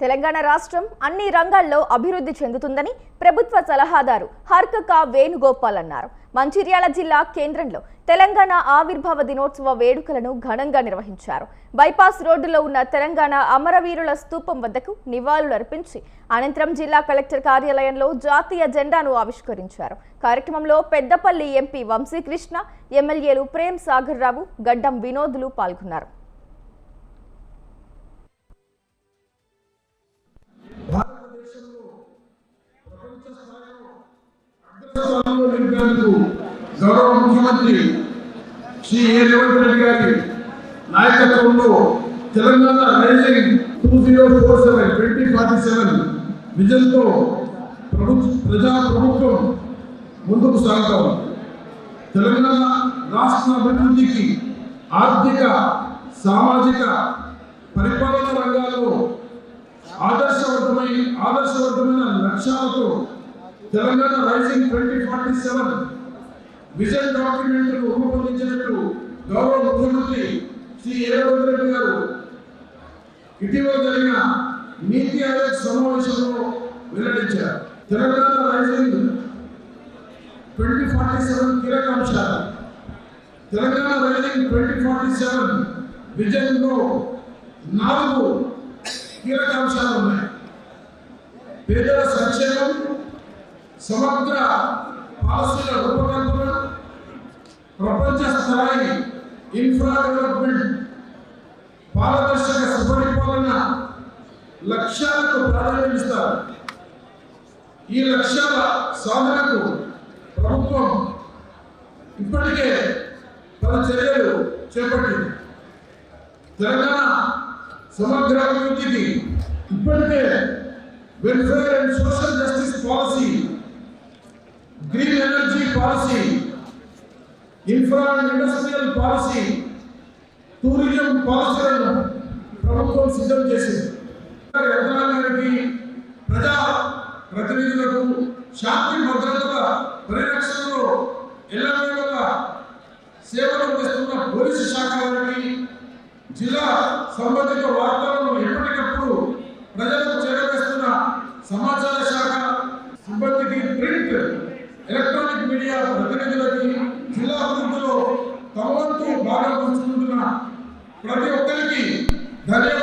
తెలంగాణ రాష్ట్రం అన్ని రంగాల్లో అభివృద్ధి చెందుతుందని ప్రభుత్వ సలహాదారు హర్కక వేణుగోపాల్ అన్నారు. మంచిర్యాల జిల్లా కేంద్రంలో తెలంగాణ ఆవిర్భావ దినోత్సవ వేడుకలను ఘనంగా నిర్వహించారు. బైపాస్ రోడ్డులో ఉన్న తెలంగాణ అమరవీరుల స్తూపం వద్దకు నివాళులర్పించి అనంతరం జిల్లా కలెక్టర్ కార్యాలయంలో జాతీయ జెండాను ఆవిష్కరించారు. కార్యక్రమంలో పెద్దపల్లి ఎంపీ వంశీకృష్ణ ఎమ్మెల్యేలు ప్రేమ్ సాగర్ రావు గడ్డం వినోదులు పాల్గొన్నారు. అగ్రస్థానంలో గౌరవ ముఖ్యమంత్రి శ్రీ ఏ రేవంత్ రెడ్డి గారి నాయకత్వంలో Telangana rising two zero four seven twenty forty seven విజన్తో ప్రభుత్వ ప్రజా ప్రభుత్వం ముందుకు సాగుతాం. తెలంగాణ రాష్ట్ర అభివృద్ధికి ఆర్థిక సామాజిక పరిపాలన రంగాల్లో ఆదర్శవంతమై ఆదర్శవంతమైన లక్ష్యాలతో Telangana rising twenty forty seven vision document రూపొందించినట్టు గౌరవ ముఖ్యమంత్రి శ్రీ రేవంత్ రెడ్డి గారు ఇటీవల జరిగిన నీతి ఆయోగ్ సమావేశంలో వెల్లడించారు. Telangana rising twenty forty seven కీలక అంశాలు. Telangana rising twenty forty seven విజన్లో నాలుగు కీలక అంశాలు ఉన్నాయి. పేదల సంక్షేమం సమగ్ర పాలసీల రూపకల్పన ప్రపంచ స్థాయి ఇన్ఫ్రా డెవలప్మెంట్ పారదర్శక సుపరిపాలన లక్ష్యాలకు ప్రాధాన్యమిస్తారు. ఈ లక్ష్యాల సాధనకు ప్రభుత్వం ఇప్పటికే పలు చర్యలు చేపట్టింది. తెలంగాణ సమగ్ర అభివృద్ధికి ఇప్పటికే welfare and social justice policy policy infra and industrial policy tourism పాలసీలను ప్రభుత్వం సిద్ధం చేసింది. యంత్రాంగానికి ప్రజా ప్రతినిధులకు శాంతి భద్రతల పరిరక్షణలో ఎల్లవేళలా సేవలు అందిస్తున్న పోలీసు శాఖ వారికి జిల్లా సంబంధిత వార్తలను ఎప్పటికప్పుడు ప్రజలకు చేరవేస్తున్న సమాచార శాఖ సిబ్బందికి ప్రింట్ ఎలక్ట్రానిక్ మీడియా ప్రతినిధులకి జిల్లా అభివృద్ధిలో తమ వంతు భాగం పంచుకుంటున్న ప్రతి ఒక్కరికి ధన్యవాదాలు.